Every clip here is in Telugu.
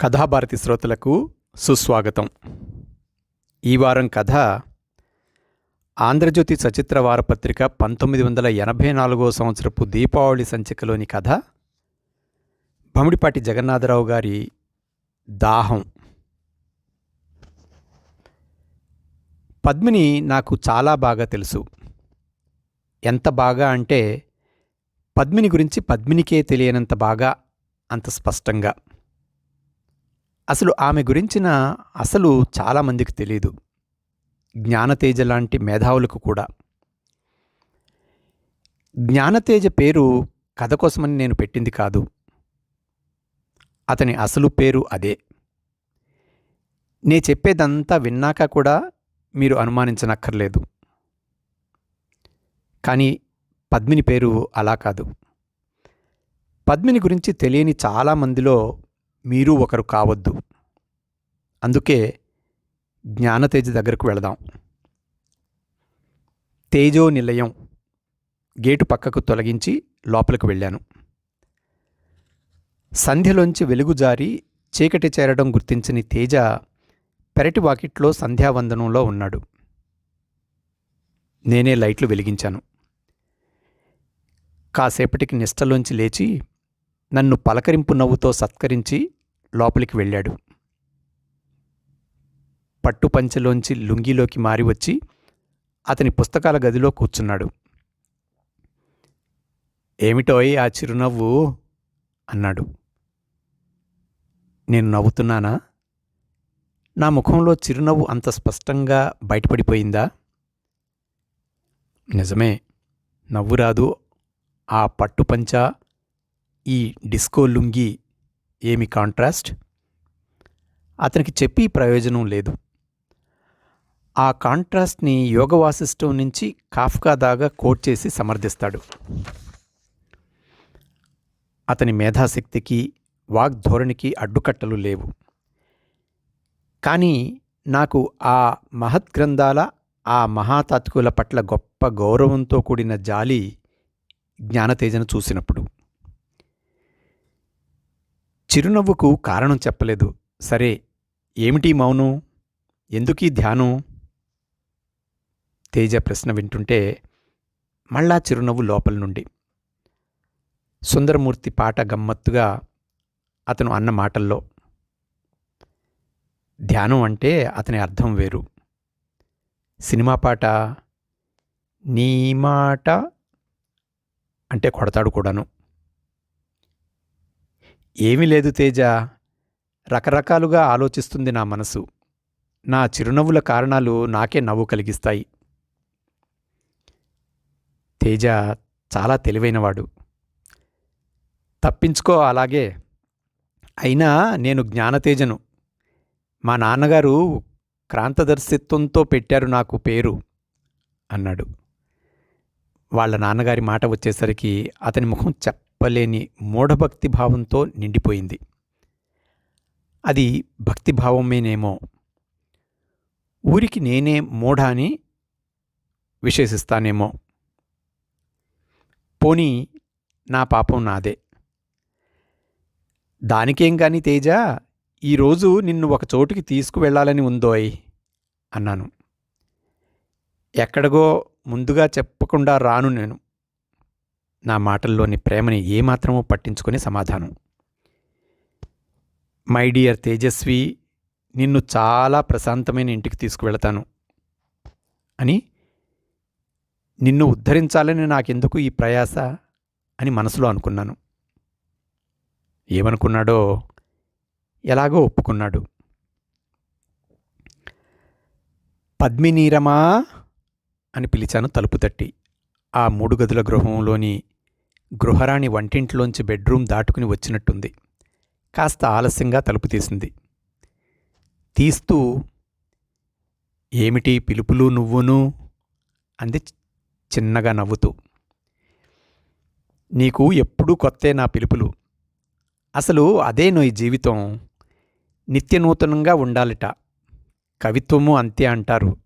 కథాభారతి శ్రోతలకు సుస్వాగతం. ఈ వారం కథ ఆంధ్రజ్యోతి సచిత్ర వారపత్రిక పంతొమ్మిది వందల ఎనభై నాలుగో సంవత్సరపు దీపావళి సంచికలోని కథ భమిడిపాటి జగన్నాథరావు గారి దాహం. పద్మిని నాకు చాలా బాగా తెలుసు. ఎంత బాగా అంటే పద్మిని గురించి పద్మినికే తెలియనంత బాగా అంత స్పష్టంగా. అసలు ఆమె గురించిన అసలు చాలామందికి తెలియదు జ్ఞానతేజ లాంటి మేధావులకు కూడా. జ్ఞానతేజ పేరు కథ కోసమని నేను పెట్టింది కాదు. అతని అసలు పేరు అదే. నే చెప్పేదంతా విన్నాక కూడా మీరు అనుమానించనక్కర్లేదు. కానీ పద్మిని పేరు అలా కాదు. పద్మిని గురించి తెలియని చాలామందిలో మీరు ఒకరు కావద్దు. అందుకే జ్ఞానతేజ దగ్గరకు వెళదాం. తేజో నిలయం గేటు పక్కకు తొలగించి లోపలికి వెళ్ళాను. సంధ్యలోంచి వెలుగు జారి చీకటి చేరడం గుర్తించిన తేజ పెరటి వాకిట్లో సంధ్యావందనంలో ఉన్నాడు. నేనే లైట్లు వెలిగించాను. కాసేపటికి నిష్టలోంచి లేచి నన్ను పలకరింపు నవ్వుతో సత్కరించి లోపలికి వెళ్ళాడు. పట్టుపంచెలోంచి లుంగిలోకి మారి వచ్చి అతని పుస్తకాల గదిలో కూర్చున్నాడు. ఏమిటోయ్ ఆ చిరునవ్వు? అన్నాడు. నేను నవ్వుతున్నానా? నా ముఖంలో చిరునవ్వు అంత స్పష్టంగా బయటపడిపోయిందా? నిజమే. నవ్వు రాదు. ఆ పట్టుపంచ ఈ డిస్కో లుంగి ఏమి కాంట్రాస్ట్? అతనికి చెప్పి ప్రయోజనం లేదు. ఆ కాంట్రాస్ట్ని యోగ వాసిష్టం నుంచి కాఫ్కా దాగా కోట్ చేసి సమర్థిస్తాడు. అతని మేధాశక్తికి వాగ్ధోరణికి అడ్డుకట్టలు లేవు. కానీ నాకు ఆ మహద్గ్రంథాల ఆ మహాతాత్కుల పట్ల గొప్ప గౌరవంతో కూడిన జాలి జ్ఞానతేజను చూసినప్పుడు. చిరునవ్వుకు కారణం చెప్పలేదు. సరే ఏమిటి మౌనం? ఎందుకీ ధ్యానం? తేజ ప్రశ్న వింటుంటే మళ్ళా చిరునవ్వు లోపల నుండి. సుందరమూర్తి పాట గమ్మత్తుగా అతను అన్న మాటల్లో ధ్యానం అంటే అతని అర్థం వేరు. సినిమా పాట నీ మాట అంటే కొడతాడు కూడాను. ఏమీ లేదు తేజ. రకరకాలుగా ఆలోచిస్తుంది నా మనసు. నా చిరునవ్వుల కారణాలు నాకే నవ్వు కలిగిస్తాయి. తేజ చాలా తెలివైనవాడు. తప్పించుకో అలాగే. అయినా నేను జ్ఞానతేజను. మా నాన్నగారు క్రాంతదర్శిత్వంతో పెట్టారు నాకు పేరు అన్నాడు. వాళ్ళ నాన్నగారి మాట వచ్చేసరికి అతని ముఖం చెప్పలేని మూఢభక్తి భావంతో నిండిపోయింది. అది భక్తిభావమేనేమో ఊరికి నేనే మూఢ అని విశేషిస్తానేమో. పోనీ నా పాపం నాదే. దానికేం కానీ తేజ ఈరోజు నిన్ను ఒక చోటుకి తీసుకువెళ్ళాలని ఉందోయ్ అన్నాను. ఎక్కడిగో ముందుగా చెప్పకుండా రాను నేను. నా మాటల్లోని ప్రేమని ఏమాత్రమూ పట్టించుకుని సమాధానం. మై డియర్ తేజస్వి నిన్ను చాలా ప్రశాంతమైన ఇంటికి తీసుకువెళతాను అని నిన్ను ఉద్ధరించాలని నాకెందుకు ఈ ప్రయాస అని మనసులో అనుకున్నాను. ఏమనుకున్నాడో ఎలాగో ఒప్పుకున్నాడు. పద్మినీరమా అని పిలిచాను తలుపు తట్టి. ఆ మూడు గదుల గృహంలోని గృహరాణి వంటింట్లోంచి బెడ్రూమ్ దాటుకుని వచ్చినట్టుంది. కాస్త ఆలస్యంగా తలుపు తీసింది. తీస్తూ ఏమిటి పిలుపులు నువ్వును? అంది చిన్నగా నవ్వుతూ. నీకు ఎప్పుడూ కొత్తే నా పిలుపులు. అసలు అదే నోయి జీవితం. నిత్యనూతనంగా ఉండాలిట. కవిత్వము అంతే అంటారు.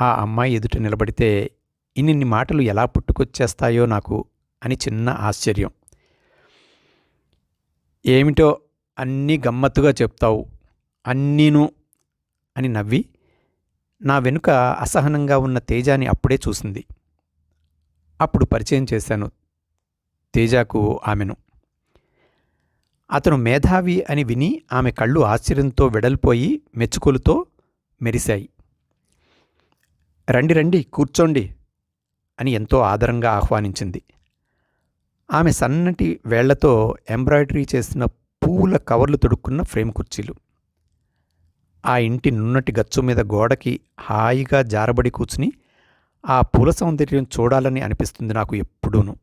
ఆ అమ్మాయి ఎదుట నిలబడితే ఇన్నిన్ని మాటలు ఎలా పుట్టుకొచ్చేస్తాయో నాకు అని చిన్న ఆశ్చర్యం. ఏమిటో అన్నీ గమ్మత్తుగా చెప్తావు అన్నీను అని నవ్వి నా వెనుక అసహనంగా ఉన్న తేజాని అప్పుడే చూసింది. అప్పుడు పరిచయం చేశాను తేజాకు ఆమెను. అతను మేధావి అని విని ఆమె కళ్ళు ఆశ్చర్యంతో వెడల్పోయి మెచ్చుకొలుతో మెరిశాయి. రండి రండి కూర్చోండి అని ఎంతో ఆదరంగా ఆహ్వానించింది. ఆమె సన్నటి వేళ్ళతో ఎంబ్రాయిడరీ చేసిన పూల కవర్లు తొడుక్కున్న ఫ్రేమ్ కుర్చీలు. ఆ ఇంటి నున్నటి గచ్చు మీద గోడకి హాయిగా జారబడి కూర్చుని ఆ పూల సౌందర్యం చూడాలని అనిపిస్తుంది నాకు ఎప్పుడూను.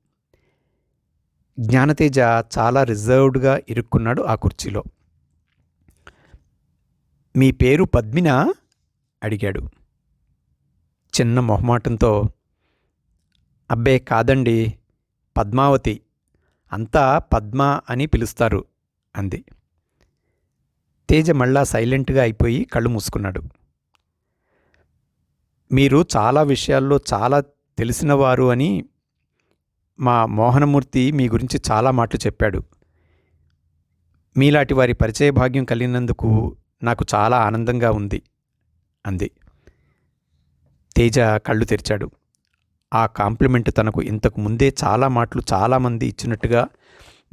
జ్ఞానతేజ చాలా రిజర్వ్డ్గా ఇరుక్కున్నాడు ఆ కుర్చీలో. మీ పేరు పద్మినా? అడిగాడు. చిన్న మొహమాటంతో అబ్బే కాదండి పద్మావతి. అంతా పద్మ అని పిలుస్తారు అంది. తేజ మళ్ళా సైలెంట్గా అయిపోయి కళ్ళు మూసుకున్నాడు. మీరు చాలా విషయాల్లో చాలా తెలిసినవారు అని మా మోహనమూర్తి మీ గురించి చాలా మాటలు చెప్పాడు. మీలాంటి వారి పరిచయ భాగ్యం కలిగినందుకు నాకు చాలా ఆనందంగా ఉంది అంది. తేజ కళ్ళు తెరిచాడు. ఆ కాంప్లిమెంట్ తనకు ఇంతకు ముందే చాలా మాటలు చాలామంది ఇచ్చినట్టుగా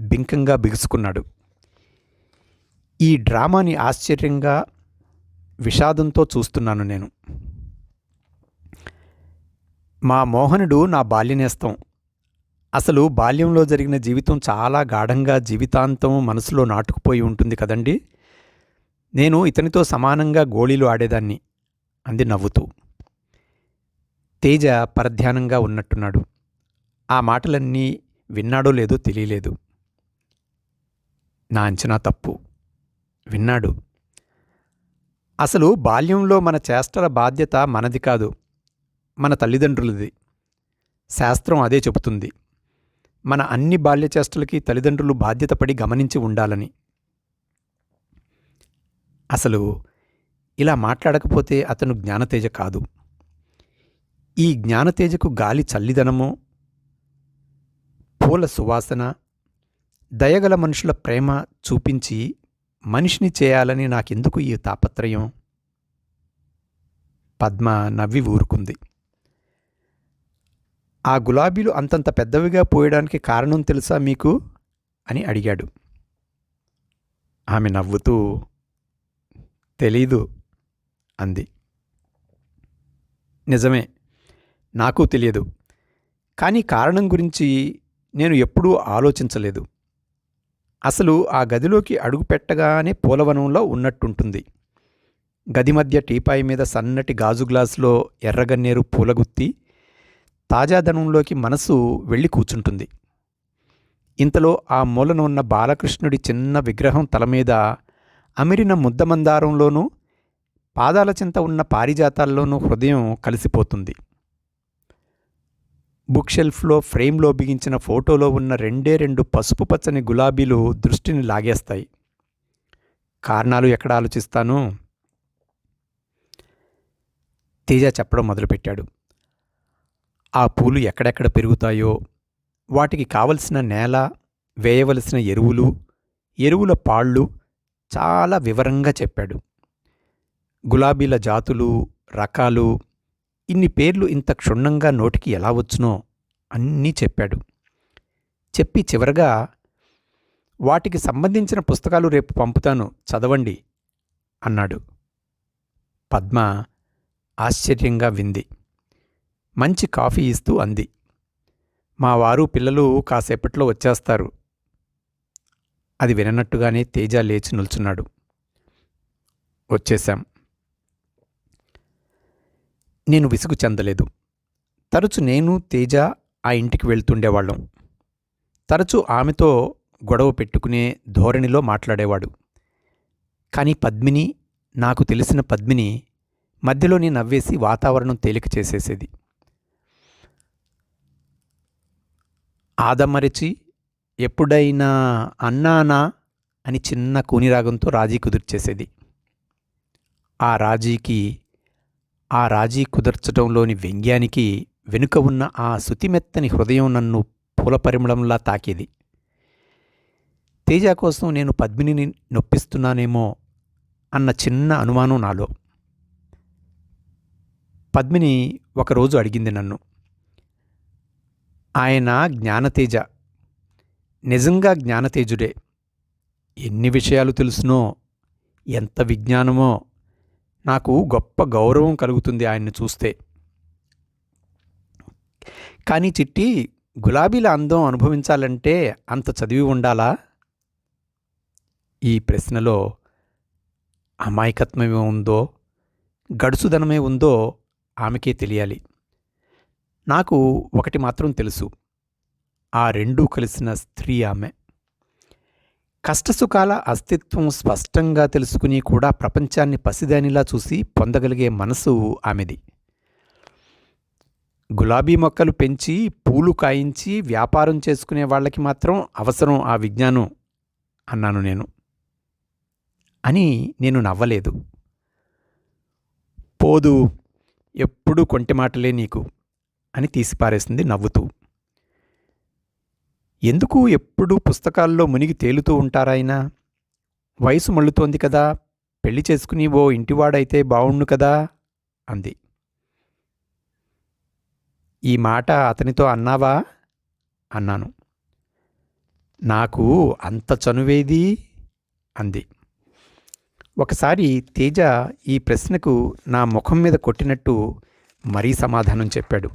బింకంగా బిగుసుకున్నాడు. ఈ డ్రామాని ఆశ్చర్యంగా విషాదంతో చూస్తున్నాను నేను. మా మోహనుడు నా బాల్యనేస్తం. అసలు బాల్యంలో జరిగిన జీవితం చాలా గాఢంగా జీవితాంతం మనసులో నాటుకుపోయి ఉంటుంది కదండి? నేను ఇతనితో సమానంగా గోళీలు ఆడేదాన్ని. అంది నవ్వుతూ. తేజ పరధ్యానంగా ఉన్నట్టున్నాడు. ఆ మాటలన్నీ విన్నాడో లేదో తెలియలేదు. నా అంచనా తప్పు. విన్నాడు. అసలు బాల్యంలో మన చేష్టల బాధ్యత మనది కాదు. మన తల్లిదండ్రులది. శాస్త్రం అదే చెబుతుంది. మన అన్ని బాల్య చేష్టలకి తల్లిదండ్రులు బాధ్యత పడి గమనించి ఉండాలని. అసలు ఇలా మాట్లాడకపోతే అతను జ్ఞానతేజ కాదు. ఈ జ్ఞానతేజకు గాలి చల్లిదనము? పూల సువాసన దయగల మనుషుల ప్రేమ చూపించి మనిషిని చేయాలని నాకెందుకు ఈ తాపత్రయం? పద్మ నవ్వి ఊరుకుంది. ఆ గులాబీలు అంతంత పెద్దవిగా పోయడానికి కారణం తెలుసా మీకు? అని అడిగాడు. ఆమె నవ్వుతూ తెలీదు అంది. నిజమే నాకు తెలియదు. కానీ కారణం గురించి నేను ఎప్పుడూ ఆలోచించలేదు. అసలు ఆ గదిలోకి అడుగు పెట్టగానే పూలవనంలో ఉన్నట్టుంటుంది. గది మధ్య టీపాయి మీద సన్నటి గాజు గ్లాసులో ఎర్రగన్నేరు పూలగుత్తి తాజాదనంలోకి మనసు వెళ్ళి కూర్చుంటుంది. ఇంతలో ఆ మూలన ఉన్న బాలకృష్ణుడి చిన్న విగ్రహం తల మీద అమిరిన ముద్దమందారంలోనూ పాదాల చింత ఉన్న పారిజాతాల్లోనూ హృదయం కలిసిపోతుంది. బుక్ షెల్ఫ్లో ఫ్రేమ్లో బిగించిన ఫోటోలో ఉన్న రెండే రెండు పసుపు పచ్చని గులాబీలు దృష్టిని లాగేస్తాయి. కారణాలు ఎక్కడ ఆలోచిస్తాను? తేజ చెప్పడం మొదలుపెట్టాడు. ఆ పూలు ఎక్కడెక్కడ పెరుగుతాయో వాటికి కావలసిన నేల వేయవలసిన ఎరువులు ఎరువుల పాళ్ళు చాలా వివరంగా చెప్పాడు. గులాబీల జాతులు రకాలు ఇన్ని పేర్లు ఇంత క్షుణ్ణంగా నోటికి ఎలా వచ్చునో అన్నీ చెప్పాడు. చెప్పి చివరగా వాటికి సంబంధించిన పుస్తకాలు రేపు పంపుతాను చదవండి అన్నాడు. పద్మ ఆశ్చర్యంగా వింది. మంచి కాఫీ ఇస్తూ అంది. మా వారు పిల్లలు కాసేపట్లో వచ్చేస్తారు. అది విననట్టుగానే తేజ లేచి నిల్చున్నాడు. వచ్చేశాం. నేను విసుగు చెందలేదు. తరచు నేను తేజ ఆ ఇంటికి వెళ్తుండేవాళ్ళం. తరచు ఆమెతో గొడవ పెట్టుకునే ధోరణిలో మాట్లాడేవాడు. కానీ పద్మిని నాకు తెలిసిన పద్మిని మధ్యలోనే నవ్వేసి వాతావరణం తేలిక చేసేసేది. ఆదమరిచి ఎప్పుడైనా అన్నానా? అని చిన్న కూనిరాగంతో రాజీ కుదుర్చేసేది. ఆ రాజీకి ఆ రాజీ కుదర్చడంలోని వ్యంగ్యానికి వెనుక ఉన్న ఆ శుతిమెత్తని హృదయం నన్ను పూల పరిమళంలా తాకేది. తేజ కోసం నేను పద్మినిని నొప్పిస్తున్నానేమో అన్న చిన్న అనుమానం నాలో. పద్మిని ఒకరోజు అడిగింది నన్ను. ఆయన జ్ఞానతేజ. నిజంగా జ్ఞానతేజుడే. ఎన్ని విషయాలు తెలుసునో ఎంత విజ్ఞానమో నాకు గొప్ప గౌరవం కలుగుతుంది ఆయన్ని చూస్తే. కానీ చిట్టి గులాబీల అందం అనుభవించాలంటే అంత చదివి ఉండాలా? ఈ ప్రశ్నలో అమాయకత్వమే ఉందో గడుసుదనమే ఉందో ఆమెకే తెలియాలి. నాకు ఒకటి మాత్రం తెలుసు. ఆ రెండూ కలిసిన స్త్రీ ఆమె. కష్టసుఖాల అస్తిత్వం స్పష్టంగా తెలుసుకుని కూడా ప్రపంచాన్ని పసిదానిలా చూసి పొందగలిగే మనసు ఆమెది. గులాబీ మొక్కలు పెంచి పూలు కాయించి వ్యాపారం చేసుకునే వాళ్ళకి మాత్రం అవసరం ఆ విజ్ఞానం అన్నాను నేను. అని నేను నవ్వలేదు. పోదు ఎప్పుడూ కొంటి మాటలే నీకు అని తీసిపారేసింది నవ్వుతూ. ఎందుకు ఎప్పుడూ పుస్తకాల్లో మునిగి తేలుతూ ఉంటారాయన? వయసు మళ్ళుతోంది కదా పెళ్ళి చేసుకుని ఓ ఇంటివాడైతే బావుణ్ణు కదా అంది. ఈ మాట అతనితో అన్నావా? అన్నాను. నాకు అంత చనువేది? అంది. ఒకసారి తేజ ఈ ప్రశ్నకు నా ముఖం మీద కొట్టినట్టు మరీ సమాధానం చెప్పాడు.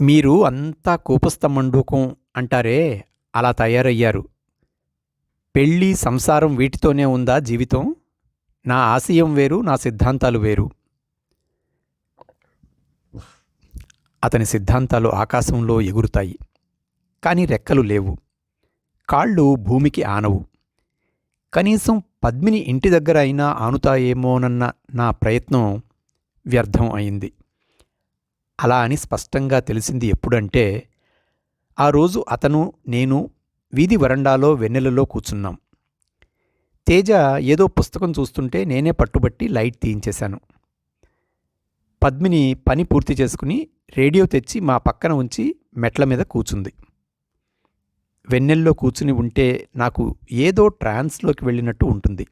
మీరు అంతా కూపస్థ అంటారే అలా తయారయ్యారు. పెళ్ళి సంసారం వీటితోనే ఉందా జీవితం? నా ఆశయం వేరు నా సిద్ధాంతాలు వేరు. అతని సిద్ధాంతాలు ఆకాశంలో ఎగురుతాయి కానీ రెక్కలు లేవు. కాళ్ళు భూమికి ఆనవు. కనీసం పద్మిని ఇంటి దగ్గర అయినా ఆనుతాయేమోనన్న నా ప్రయత్నం వ్యర్థం అయింది. అలా అని స్పష్టంగా తెలిసింది ఎప్పుడంటే ఆ రోజు అతను నేను వీధి వరండాలో వెన్నెలలో కూర్చున్నాం. తేజ ఏదో పుస్తకం చూస్తుంటే నేనే పట్టుబట్టి లైట్ తీయించేశాను. పద్మిని పని పూర్తి చేసుకుని రేడియో తెచ్చి మా పక్కన ఉంచి మెట్ల మీద కూచుంది వెన్నెల్లో కూర్చుని ఉంటే నాకు ఏదో ట్రాన్స్లోకి వెళ్ళినట్టు ఉంటుంది.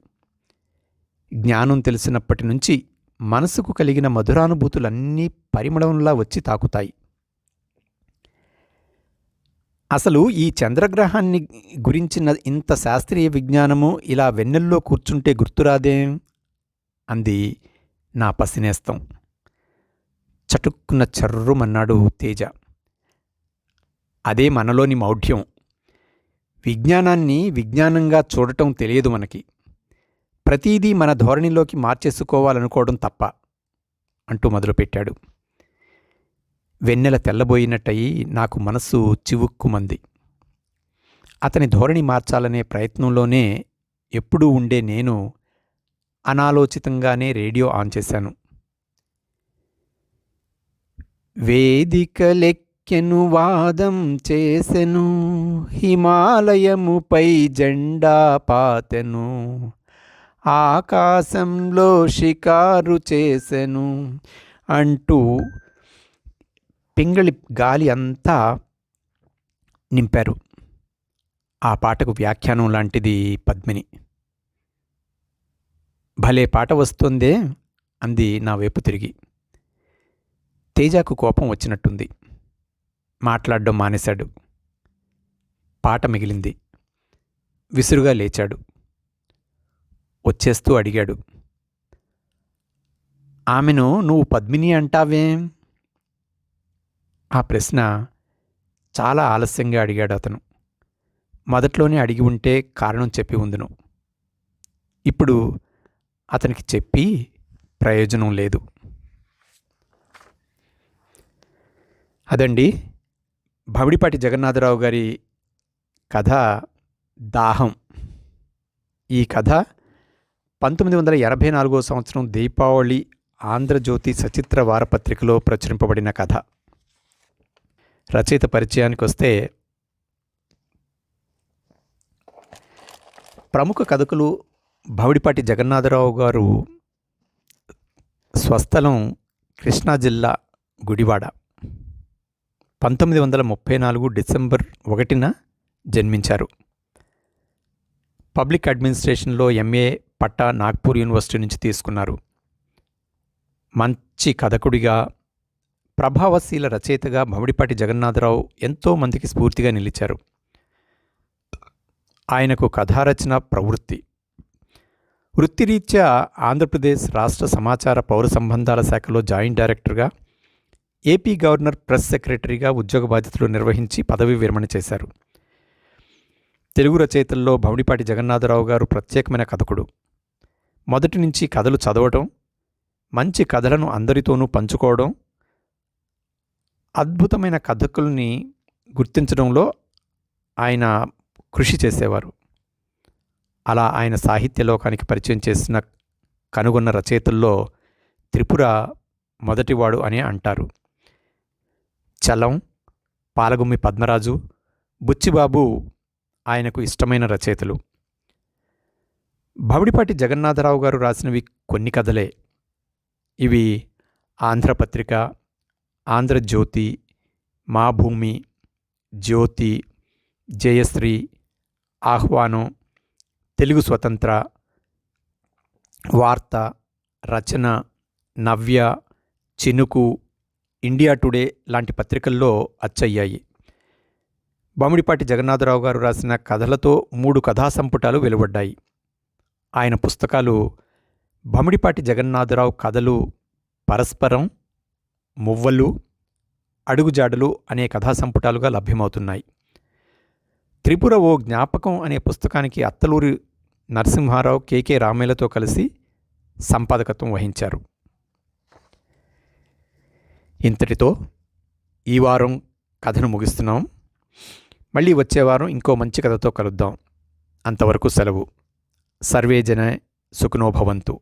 జ్ఞానం తెలిసినప్పటి నుంచి మనసుకు కలిగిన మధురానుభూతులన్నీ పరిమళంలా వచ్చి తాకుతాయి. అసలు ఈ చంద్రగ్రహాన్ని గురించిన ఇంత శాస్త్రీయ విజ్ఞానము ఇలా వెన్నెల్లో కూర్చుంటే గుర్తురాదేం? అంది నా పసినేస్తం. చటుక్కున చర్రుమన్నాడు తేజ. అదే మనలోని మౌఢ్యం. విజ్ఞానాన్ని విజ్ఞానంగా చూడటం తెలియదు మనకి. ప్రతీదీ మన ధోరణిలోకి మార్చేసుకోవాలనుకోవడం తప్ప అంటూ మొదలుపెట్టాడు. వెన్నెల తెల్లబోయినట్టయి నాకు మనస్సు చివుక్కుమంది. అతని ధోరణి మార్చాలనే ప్రయత్నంలోనే ఎప్పుడూ ఉండే నేను అనాలోచితంగానే రేడియో ఆన్ చేశాను. వేదికలెక్కెను వాదం చేసెను హిమాలయముపై జెండా పాతెను. ఆకాశంలో షికారు చేసెను అంటూ పింగళి గాలి అంతా నింపారు. ఆ పాటకు వ్యాఖ్యానం లాంటిది పద్మిని. భలే పాట వస్తుందే అంది నా వైపు తిరిగి. తేజాకు కోపం వచ్చినట్టుంది. మాట్లాడడం మానేశాడు. పాట మిగిలింది. విసురుగా లేచాడు. వచ్చేస్తూ అడిగాడు. ఆమెను నువ్వు పద్మిని అంటావేం? ఆ ప్రశ్న చాలా ఆలస్యంగా అడిగాడు అతను. మొదట్లోనే అడిగి ఉంటే కారణం చెప్పి ఉందును. ఇప్పుడు అతనికి చెప్పి ప్రయోజనం లేదు. అదండి భవిడిపాటి జగన్నాథరావు గారి కథ దాహం. ఈ కథ పంతొమ్మిది వందల ఎనభై నాలుగో సంవత్సరం దీపావళి ఆంధ్రజ్యోతి సచిత్ర వారపత్రికలో ప్రచురింపబడిన కథ. రచయిత పరిచయానికి వస్తే ప్రముఖ కథకులు భవిడిపాటి జగన్నాథరావు గారు స్వస్థలం కృష్ణా జిల్లా గుడివాడ. పంతొమ్మిది వందల ముప్పై నాలుగు డిసెంబర్ ఒకటిన జన్మించారు. పబ్లిక్ అడ్మినిస్ట్రేషన్లో ఎంఏ పట్టా నాగ్పూర్ యూనివర్సిటీ నుంచి తీసుకున్నారు. మంచి కథకుడిగా ప్రభావశీల రచయితగా భమిడిపాటి జగన్నాథరావు ఎంతో మందికి స్ఫూర్తిగా నిలిచారు. ఆయనకు కథారచన ప్రవృత్తి. వృత్తిరీత్యా ఆంధ్రప్రదేశ్ రాష్ట్ర సమాచార పౌర సంబంధాల శాఖలో జాయింట్ డైరెక్టర్గా ఏపీ గవర్నర్ ప్రెస్ సెక్రటరీగా ఉద్యోగ బాధ్యతలు నిర్వహించి పదవి విరమణ చేశారు. తెలుగు రచయితల్లో భమిడిపాటి జగన్నాథరావు గారు ప్రత్యేకమైన కథకుడు. మొదటి నుంచి కథలు చదవటం మంచి కథలను అందరితోనూ పంచుకోవడం అద్భుతమైన కథకుల్ని గుర్తించడంలో ఆయన కృషి చేసేవారు. అలా ఆయన సాహిత్య లోకానికి పరిచయం చేసిన కనుగొన్న రచయితల్లో త్రిపుర మొదటివాడు అని అంటారు. చలం పాలగుమ్మి పద్మరాజు బుచ్చిబాబు ఆయనకు ఇష్టమైన రచయితలు. భవిడిపాటి జగన్నాథరావు గారు రాసినవి కొన్ని కథలే. ఇవి ఆంధ్రపత్రిక ఆంధ్రజ్యోతి మా భూమి జ్యోతి జయశ్రీ ఆహ్వానం తెలుగు స్వతంత్ర వార్త రచన నవ్య చినుకు ఇండియా టుడే లాంటి పత్రికల్లో అచ్చయ్యాయి. బామిడిపాటి జగన్నాథరావు గారు రాసిన కథలతో మూడు కథా సంపుటాలు వెలువడ్డాయి. ఆయన పుస్తకాలు బమిడిపాటి జగన్నాథరావు కథలు పరస్పరం మువ్వలు అడుగుజాడలు అనే కథా సంపుటాలుగా లభ్యమవుతున్నాయి. త్రిపుర ఓ జ్ఞాపకం అనే పుస్తకానికి అత్తలూరి నరసింహారావు కేకే రామేలతో కలిసి సంపాదకత్వం వహించారు. ఇంతటితో ఈ వారం కథను ముగిస్తున్నాం. మళ్ళీ వచ్చే వారం ఇంకో మంచి కథతో కలుద్దాం. అంతవరకు సెలవు. సర్వే జన సుఖనోభవంతు